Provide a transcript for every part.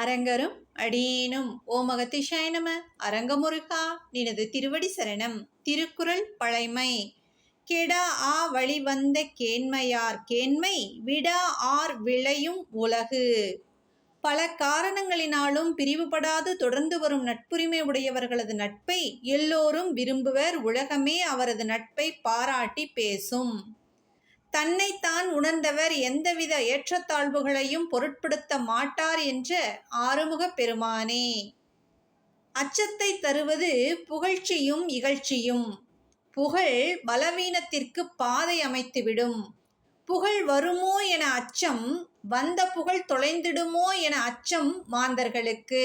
அரங்கரும் அடியேனும். ஓமகத்திஷாய நம அரங்கமுருகா நினது திருவடி சரணம் திருக்குறள் பழைமை. கெடா ஆ வழிவந்த கேண்மையார் கேண்மை விடா ஆர் விளையும் உலகு. பல காரணங்களினாலும் பிரிவுபடாது தொடர்ந்து வரும் நட்புரிமை உடையவர்களது நட்பை எல்லோரும் விரும்புவர் உலகமே அவரது நட்பை பாராட்டி பேசும். தன்னைத்தான் உணர்ந்தவர் எந்தவித ஏற்றத்தாழ்வுகளையும் பொருட்படுத்த மாட்டார் என்ற ஆறுமுக பெருமானே. அச்சத்தை தருவது புகழ்ச்சியும் இகழ்ச்சியும். புகழ் பலவீனத்திற்கு பாதை அமைத்துவிடும். புகழ் வருமோ என அச்சம் வந்த புகழ் தொலைந்திடுமோ என அச்சம் மாந்தர்களுக்கு.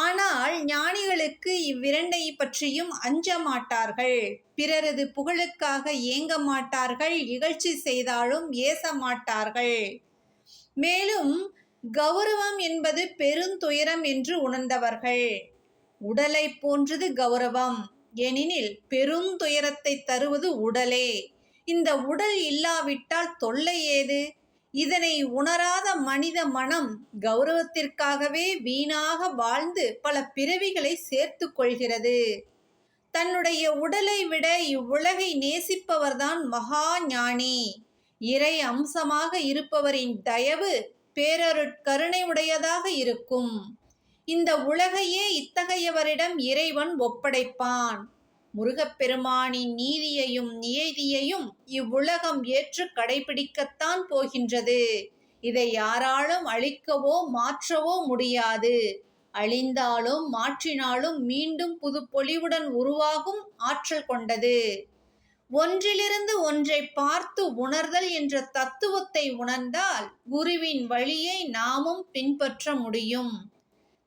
ஆனால் ஞானிகளுக்கு இவ்விரண்டை பற்றியும் அஞ்ச மாட்டார்கள் பிறரது புகழுக்காக ஏங்க மாட்டார்கள் இகழ்ச்சி செய்தாலும் ஏச மாட்டார்கள். மேலும் கௌரவம் என்பது பெருந்துயரம் என்று உணர்ந்தவர்கள். உடலை போன்றது கௌரவம். ஏனெனில் பெருந்துயரத்தை தருவது உடலே. இந்த உடல் இல்லாவிட்டால் தொல்லை ஏது? இதனை உணராத மனித மனம் கௌரவத்திற்காகவே வீணாக வாழ்ந்து பல பிறவிகளை சேர்த்து கொள்கிறது. தன்னுடைய உடலை விட இவ்வுலகை நேசிப்பவர்தான் மகா ஞானி. இறை அம்சமாக இருப்பவரின் தயவு பேரருட்கருணை உடையதாக இருக்கும். இந்த உலகையே இத்தகையவரிடம் இறைவன் ஒப்படைப்பான். முருகப்பெருமானின் நீதியையும் நியதியையும் இவ்வுலகம் ஏற்று கடைபிடிக்கத்தான் போகின்றது. இதை யாராலும் அழிக்கவோ மாற்றவோ முடியாது. அழிந்தாலும் மாற்றினாலும் மீண்டும் புது பொலிவுடன் உருவாகும் ஆற்றல் கொண்டது. ஒன்றிலிருந்து ஒன்றை பார்த்து உணர்தல் என்ற தத்துவத்தை உணர்ந்தால் குருவின் வழியை நாமும் பின்பற்ற முடியும்.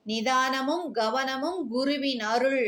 நிதானமும் கவனமும் குருவின் அருள்.